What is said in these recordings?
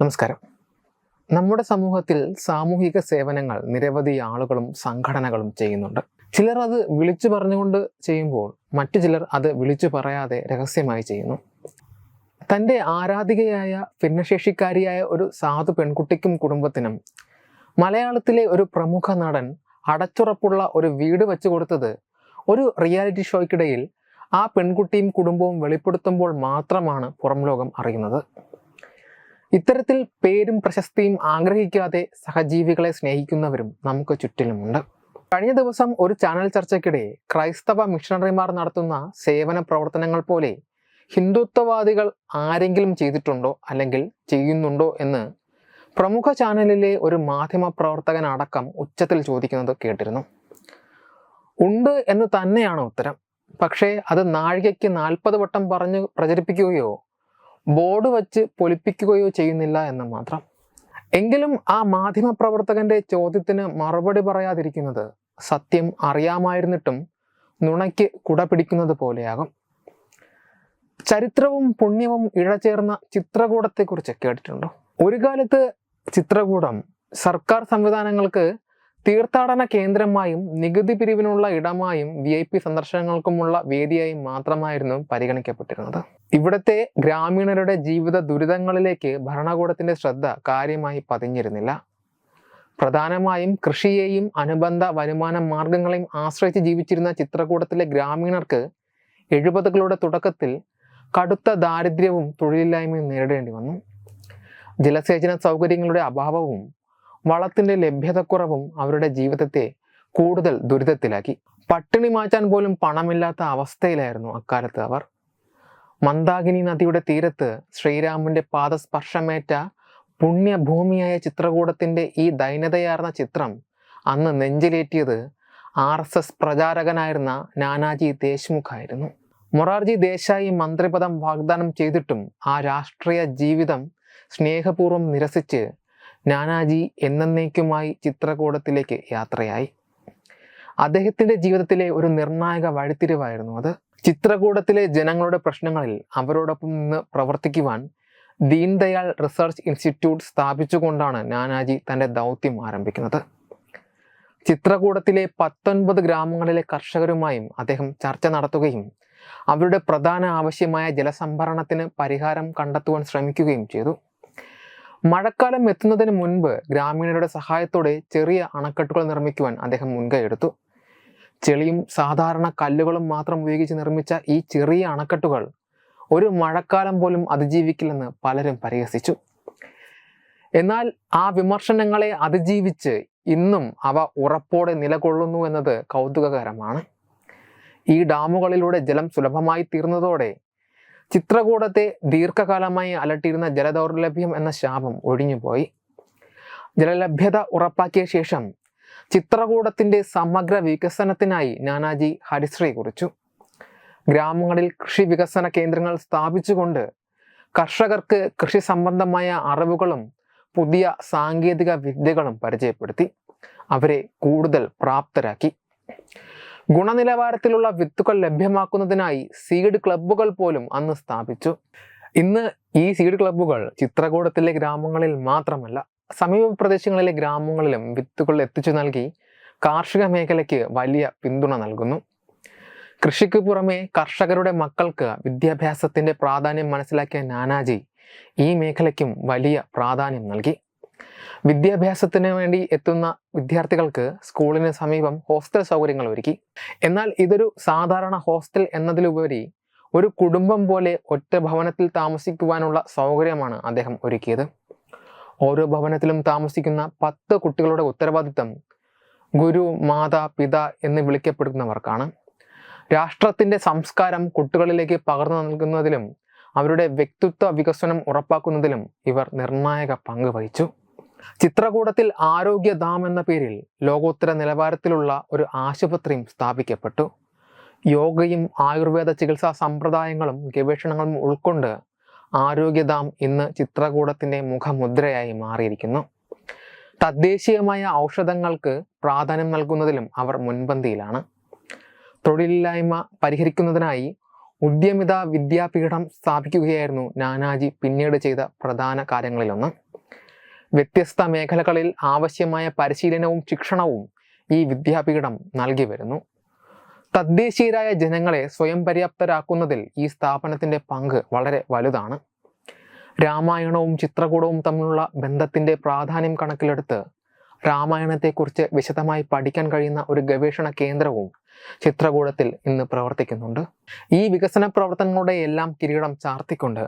നമസ്കാരം. നമ്മുടെ സമൂഹത്തിൽ സാമൂഹിക സേവനങ്ങൾ നിരവധി ആളുകളും സംഘടനകളും ചെയ്യുന്നുണ്ട്. ചിലർ അത് വിളിച്ചു പറഞ്ഞുകൊണ്ട് ചെയ്യുമ്പോൾ മറ്റു ചിലർ അത് വിളിച്ചു പറയാതെ രഹസ്യമായി ചെയ്യുന്നു. തന്റെ ആരാധികയായ ഭിന്നശേഷിക്കാരിയായ ഒരു സാധു പെൺകുട്ടിക്കും കുടുംബത്തിനും മലയാളത്തിലെ ഒരു പ്രമുഖ നടൻ അടച്ചുറപ്പുള്ള ഒരു വീട് വെച്ചു കൊടുത്തത് ഒരു റിയാലിറ്റി ഷോയ്ക്കിടയിൽ ആ പെൺകുട്ടിയും കുടുംബവും വെളിപ്പെടുത്തുമ്പോൾ മാത്രമാണ് പുറംലോകം അറിയുന്നത്. ഇത്തരത്തിൽ പേരും പ്രശസ്തിയും ആഗ്രഹിക്കാതെ സഹജീവികളെ സ്നേഹിക്കുന്നവരും നമുക്ക് ചുറ്റിലുമുണ്ട്. കഴിഞ്ഞ ദിവസം ഒരു ചാനൽ ചർച്ചയ്ക്കിടെ ക്രൈസ്തവ മിഷണറിമാർ നടത്തുന്ന സേവന പ്രവർത്തനങ്ങൾ പോലെ ഹിന്ദുത്വവാദികൾ ആരെങ്കിലും ചെയ്തിട്ടുണ്ടോ അല്ലെങ്കിൽ ചെയ്യുന്നുണ്ടോ എന്ന് പ്രമുഖ ചാനലിലെ ഒരു മാധ്യമ പ്രവർത്തകൻ അടക്കം ഉച്ചത്തിൽ ചോദിക്കുന്നത് കേട്ടിരുന്നു. ഉണ്ട് എന്ന് തന്നെയാണ് ഉത്തരം. പക്ഷേ അത് നാഴികയ്ക്ക് നാൽപ്പത് വട്ടം പറഞ്ഞ് പ്രചരിപ്പിക്കുകയോ ബോർഡ് വച്ച് പൊലിപ്പിക്കുകയോ ചെയ്യുന്നില്ല എന്ന് മാത്രം. എങ്കിലും ആ മാധ്യമപ്രവർത്തകന്റെ ചോദ്യത്തിന് മറുപടി പറയാതിരിക്കുന്നത് സത്യം അറിയാമായിരുന്നിട്ടും നുണയ്ക്ക് കുട പിടിക്കുന്നത് പോലെയാകും. ചരിത്രവും പുണ്യവും ഇഴചേർന്ന ചിത്രകൂടത്തെക്കുറിച്ച് കേട്ടിട്ടുണ്ടോ? ഒരു കാലത്ത് ചിത്രകൂടം സർക്കാർ സംവിധാനങ്ങൾക്ക് തീർത്ഥാടന കേന്ദ്രമായും നികുതി പിരിവിനുള്ള ഇടമായും വി ഐ പി സന്ദർശനങ്ങൾക്കുമുള്ള വേദിയായും മാത്രമായിരുന്നു പരിഗണിക്കപ്പെട്ടിരുന്നത്. ഇവിടത്തെ ഗ്രാമീണരുടെ ജീവിത ദുരിതങ്ങളിലേക്ക് ഭരണകൂടത്തിന്റെ ശ്രദ്ധ കാര്യമായി പതിഞ്ഞിരുന്നില്ല. പ്രധാനമായും കൃഷിയെയും അനുബന്ധ വരുമാന മാർഗങ്ങളെയും ആശ്രയിച്ച് ജീവിച്ചിരുന്ന ചിത്രകൂടത്തിലെ ഗ്രാമീണർക്ക് എഴുപതുകളുടെ തുടക്കത്തിൽ കടുത്ത ദാരിദ്ര്യവും തൊഴിലില്ലായ്മയും നേരിടേണ്ടി വന്നു. ജലസേചന സൗകര്യങ്ങളുടെ അഭാവവും വളത്തിന്റെ ലഭ്യതക്കുറവും അവരുടെ ജീവിതത്തെ കൂടുതൽ ദുരിതത്തിലാക്കി. പട്ടിണി മാറ്റാൻ പോലും പണമില്ലാത്ത അവസ്ഥയിലായിരുന്നു അക്കാലത്ത് അവർ. മന്ദാകിനി നദിയുടെ തീരത്ത് ശ്രീരാമന്റെ പാദസ്പർശമേറ്റ പുണ്യഭൂമിയായ ചിത്രകൂടത്തിന്റെ ഈ ദൈനതയാർന്ന ചിത്രം അന്ന് നെഞ്ചിലേറ്റിയത് ആർ എസ് എസ് പ്രചാരകനായിരുന്ന നാനാജി ദേശ്മുഖ് ആയിരുന്നു മൊറാർജി ദേശായി മന്ത്രിപദം വാഗ്ദാനം ചെയ്തിട്ടും ആ രാഷ്ട്രീയ ജീവിതം സ്നേഹപൂർവം നിരസിച്ച് നാനാജി എന്നേക്കുമായി ചിത്രകൂടത്തിലേക്ക് യാത്രയായി. അദ്ദേഹത്തിന്റെ ജീവിതത്തിലെ ഒരു നിർണായക വഴിത്തിരിവായിരുന്നു അത്. ചിത്രകൂടത്തിലെ ജനങ്ങളുടെ പ്രശ്നങ്ങളിൽ അവരോടൊപ്പം നിന്ന് പ്രവർത്തിക്കുവാൻ ദീൻദയാൽ റിസർച്ച് ഇൻസ്റ്റിറ്റ്യൂട്ട് സ്ഥാപിച്ചുകൊണ്ടാണ് നാനാജി തന്റെ ദൗത്യം ആരംഭിക്കുന്നത്. ചിത്രകൂടത്തിലെ പത്തൊൻപത് ഗ്രാമങ്ങളിലെ കർഷകരുമായും അദ്ദേഹം ചർച്ച നടത്തുകയും അവരുടെ പ്രധാന ആവശ്യമായ ജലസംഭരണത്തിന് പരിഹാരം കണ്ടെത്തുവാൻ ശ്രമിക്കുകയും ചെയ്തു. മഴക്കാലം എത്തുന്നതിന് മുൻപ് ഗ്രാമീണരുടെ സഹായത്തോടെ ചെറിയ അണക്കെട്ടുകൾ നിർമ്മിക്കുവാൻ അദ്ദേഹം മുൻകൈയെടുത്തു ചെളിയും സാധാരണ കല്ലുകളും മാത്രം ഉപയോഗിച്ച് നിർമ്മിച്ച ഈ ചെറിയ അണക്കെട്ടുകൾ ഒരു മഴക്കാലം പോലും അതിജീവിക്കില്ലെന്ന് പലരും പരിഹസിച്ചു. എന്നാൽ ആ വിമർശനങ്ങളെ അതിജീവിച്ച് ഇന്നും അവ ഉറപ്പോടെ നിലകൊള്ളുന്നു എന്നത് കൗതുകകരമാണ്. ഈ ഡാമുകളിലൂടെ ജലം സുലഭമായി തീർന്നതോടെ ചിത്രകൂടത്തെ ദീർഘകാലമായി അലട്ടിയിരുന്ന ജലദൗർലഭ്യം എന്ന ശാപം ഒഴിഞ്ഞുപോയി. ജലലഭ്യത ഉറപ്പാക്കിയ ശേഷം ചിത്രകൂടത്തിന്റെ സമഗ്ര വികസനത്തിനായി നാനാജി ഹരിശ്രീ കുറിച്ചു. ഗ്രാമങ്ങളിൽ കൃഷി വികസന കേന്ദ്രങ്ങൾ സ്ഥാപിച്ചുകൊണ്ട് കർഷകർക്ക് കൃഷി സംബന്ധമായ അറിവുകളും പുതിയ സാങ്കേതിക വിദ്യകളും പരിചയപ്പെടുത്തി. അവരെ കൂടുതൽ പ്രാപ്തരാക്കി. ഗുണനിലവാരത്തിലുള്ള വിത്തുകൾ ലഭ്യമാക്കുന്നതിനായി സീഡ് ക്ലബ്ബുകൾ പോലും അന്ന് സ്ഥാപിച്ചു. ഇന്ന് ഈ സീഡ് ക്ലബ്ബുകൾ ചിത്രകൂടത്തിലെ ഗ്രാമങ്ങളിൽ മാത്രമല്ല സമീപ പ്രദേശങ്ങളിലെ ഗ്രാമങ്ങളിലും വിത്തുകൾ എത്തിച്ചു നൽകി കാർഷിക മേഖലയ്ക്ക് വലിയ പിന്തുണ നൽകുന്നു. കൃഷിക്ക് പുറമെ കർഷകരുടെ മക്കൾക്ക് വിദ്യാഭ്യാസത്തിന്റെ പ്രാധാന്യം മനസ്സിലാക്കിയ നാനാജി ഈ മേഖലയ്ക്കും വലിയ പ്രാധാന്യം നൽകി. വിദ്യാഭ്യാസത്തിന് വേണ്ടി എത്തുന്ന വിദ്യാർത്ഥികൾക്ക് സ്കൂളിന് സമീപം ഹോസ്റ്റൽ സൗകര്യങ്ങൾ ഒരുക്കി. എന്നാൽ ഇതൊരു സാധാരണ ഹോസ്റ്റൽ എന്നതിലുപരി ഒരു കുടുംബം പോലെ ഒറ്റ ഭവനത്തിൽ താമസിക്കുവാനുള്ള സൗകര്യമാണ് അദ്ദേഹം ഒരുക്കിയത്. ഓരോ ഭവനത്തിലും താമസിക്കുന്ന പത്ത് കുട്ടികളുടെ ഉത്തരവാദിത്തം ഗുരു മാതാ പിത എന്ന് വിളിക്കപ്പെടുന്നവർക്കാണ്. രാഷ്ട്രത്തിന്റെ സംസ്കാരം കുട്ടികളിലേക്ക് പകർന്നു നൽകുന്നതിലും അവരുടെ വ്യക്തിത്വ വികസനം ഉറപ്പാക്കുന്നതിലും ഇവർ നിർണായക പങ്ക് വഹിച്ചു. ചിത്രകൂടത്തിൽ ആരോഗ്യധാം എന്ന പേരിൽ ലോകോത്തര നിലവാരത്തിലുള്ള ഒരു ആശുപത്രിയും സ്ഥാപിക്കപ്പെട്ടു. യോഗയും ആയുർവേദ ചികിത്സാ സമ്പ്രദായങ്ങളും ഗവേഷണങ്ങളും ഉൾക്കൊണ്ട് ആരോഗ്യധാം ഇന്ന് ചിത്രകൂടത്തിന്റെ മുഖമുദ്രയായി മാറിയിരിക്കുന്നു. തദ്ദേശീയമായ ഔഷധങ്ങൾക്ക് പ്രാധാന്യം നൽകുന്നതിലും അവർ മുൻപന്തിയിലാണ്. തൊഴിലില്ലായ്മ പരിഹരിക്കുന്നതിനായി ഉദ്യമിത വിദ്യാപീഠം സ്ഥാപിക്കുകയായിരുന്നു നാനാജി പിന്നീട് ചെയ്ത പ്രധാന കാര്യങ്ങളിലൊന്ന്. വ്യത്യസ്ത മേഖലകളിൽ ആവശ്യമായ പരിശീലനവും ശിക്ഷണവും ഈ വിദ്യാപീഠം നൽകി വരുന്നു. തദ്ദേശീയരായ ജനങ്ങളെ സ്വയം പര്യാപ്തരാക്കുന്നതിൽ ഈ സ്ഥാപനത്തിന്റെ പങ്ക് വളരെ വലുതാണ്. രാമായണവും ചിത്രകൂടവും തമ്മിലുള്ള ബന്ധത്തിന്റെ പ്രാധാന്യം കണക്കിലെടുത്ത് രാമായണത്തെക്കുറിച്ച് വിശദമായി പഠിക്കാൻ കഴിയുന്ന ഒരു ഗവേഷണ കേന്ദ്രവും ചിത്രകൂടത്തിൽ ഇന്ന് പ്രവർത്തിക്കുന്നുണ്ട്. ഈ വികസന പ്രവർത്തനങ്ങളുടെ എല്ലാം കിരീടം ചാർത്തിക്കൊണ്ട്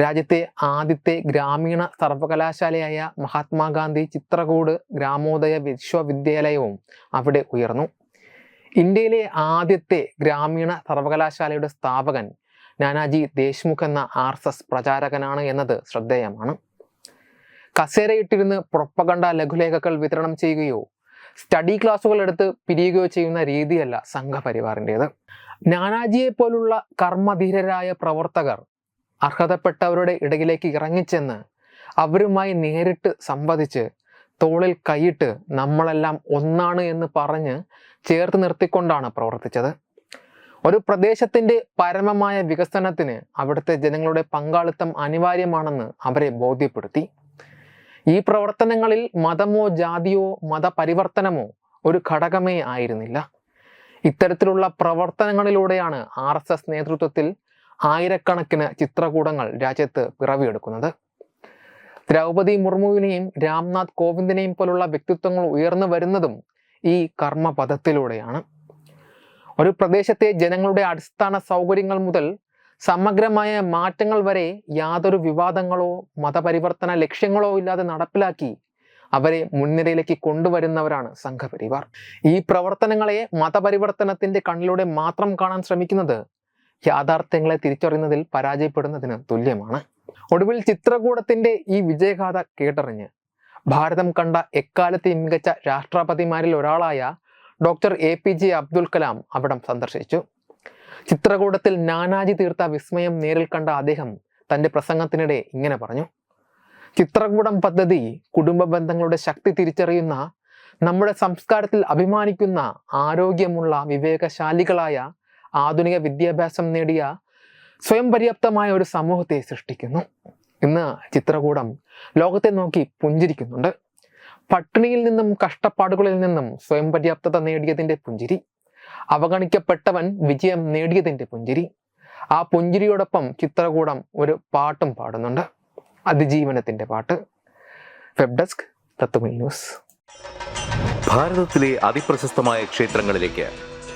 രാജ്യത്തെ ആദ്യത്തെ ഗ്രാമീണ സർവകലാശാലയായ മഹാത്മാഗാന്ധി ചിത്രകൂട് ഗ്രാമോദയ വിശ്വവിദ്യാലയവും അവിടെ ഉയർന്നു. ഇന്ത്യയിലെ ആദ്യത്തെ ഗ്രാമീണ സർവകലാശാലയുടെ സ്ഥാപകൻ നാനാജി ദേശ്മുഖ് എന്ന ആർ എസ് എസ് പ്രചാരകനാണ് എന്നത് ശ്രദ്ധേയമാണ്. കസേരയിട്ടിരുന്ന് പ്രൊപ്പകണ്ട ലഘുലേഖകൾ വിതരണം ചെയ്യുകയോ സ്റ്റഡി ക്ലാസ്സുകൾ എടുത്ത് പിരിയുകയോ ചെയ്യുന്ന രീതിയല്ല സംഘപരിവാറിന്റെത്. നാനാജിയെ പോലുള്ള കർമ്മധീരരായ പ്രവർത്തകർ അർഹതപ്പെട്ടവരുടെ ഇടയിലേക്ക് ഇറങ്ങിച്ചെന്ന് അവരുമായി നേരിട്ട് സംവദിച്ച് തോളിൽ കൈയിട്ട് നമ്മളെല്ലാം ഒന്നാണ് എന്ന് പറഞ്ഞ് ചേർത്ത് നിർത്തിക്കൊണ്ടാണ് പ്രവർത്തിച്ചത്. ഒരു പ്രദേശത്തിന്റെ പരമമായ വികസനത്തിന് അവിടുത്തെ ജനങ്ങളുടെ പങ്കാളിത്തം അനിവാര്യമാണെന്ന് അവരെ ബോധ്യപ്പെടുത്തി. ഈ പ്രവർത്തനങ്ങളിൽ മതമോ ജാതിയോ മതപരിവർത്തനമോ ഒരു ഘടകമേ ആയിരുന്നില്ല. ഇത്തരത്തിലുള്ള പ്രവർത്തനങ്ങളിലൂടെയാണ് ആർ എസ് എസ് നേതൃത്വത്തിൽ ആയിരക്കണക്കിന് ചിത്രകൂടങ്ങൾ രാജ്യത്ത് പിറവിയെടുക്കുന്നത്. ദ്രൗപദി മുർമുവിനെയും രാംനാഥ് കോവിന്ദിനെയും പോലുള്ള വ്യക്തിത്വങ്ങൾ ഉയർന്നു വരുന്നതും ഈ കർമ്മപഥത്തിലൂടെയാണ്. ഒരു പ്രദേശത്തെ ജനങ്ങളുടെ അടിസ്ഥാന സൗകര്യങ്ങൾ മുതൽ സമഗ്രമായ മാറ്റങ്ങൾ വരെ യാതൊരു വിവാദങ്ങളോ മതപരിവർത്തന ലക്ഷ്യങ്ങളോ ഇല്ലാതെ നടപ്പിലാക്കി അവരെ മുൻനിരയിലേക്ക് കൊണ്ടുവരുന്നവരാണ് സംഘപരിവാർ. ഈ പ്രവർത്തനങ്ങളെ മതപരിവർത്തനത്തിന്റെ കണ്ണിലൂടെ മാത്രം കാണാൻ ശ്രമിക്കുന്നത് യാഥാർത്ഥ്യങ്ങളെ തിരിച്ചറിയുന്നതിൽ പരാജയപ്പെടുന്നതിന് തുല്യമാണ്. ഒടുവിൽ ചിത്രകൂടത്തിന്റെ ഈ വിജയഗാഥ കേട്ടറിഞ്ഞ് ഭാരതം കണ്ട എക്കാലത്തെയും മികച്ച രാഷ്ട്രപതിമാരിൽ ഒരാളായ doctor A P J Abdul Kalam അവിടം സന്ദർശിച്ചു. ചിത്രകൂടത്തിൽ നാനാജി തീർത്ത വിസ്മയം നേരിൽ കണ്ട അദ്ദേഹം തന്റെ പ്രസംഗത്തിനിടെ ഇങ്ങനെ പറഞ്ഞു. ചിത്രകൂടം പദ്ധതി കുടുംബ ബന്ധങ്ങളുടെ ശക്തി തിരിച്ചറിയുന്ന നമ്മുടെ സംസ്കാരത്തിൽ അഭിമാനിക്കുന്ന ആരോഗ്യമുള്ള വിവേകശാലികളായ ആധുനിക വിദ്യാഭ്യാസം നേടിയ സ്വയം പര്യാപ്തമായ ഒരു സമൂഹത്തെ സൃഷ്ടിക്കുന്നു. ഇന്ന് ചിത്രകൂടം ലോകത്തെ നോക്കി പുഞ്ചിരിക്കുന്നുണ്ട്. പട്ടിണിയിൽ നിന്നും കഷ്ടപ്പാടുകളിൽ നിന്നും സ്വയം പര്യാപ്തത നേടിയതിന്റെ പുഞ്ചിരി. അവഗണിക്കപ്പെട്ടവൻ വിജയം നേടിയതിന്റെ പുഞ്ചിരി. ആ പുഞ്ചിരിയോടൊപ്പം ചിത്രകൂടം ഒരു പാട്ടും പാടുന്നുണ്ട്. അതിജീവനത്തിന്റെ പാട്ട്. വെബ് ഡെസ്ക് തത്തുമൈ ന്യൂസ്. ഭാരതത്തിലെ അതിപ്രശസ്തമായ ക്ഷേത്രങ്ങളിലേക്ക്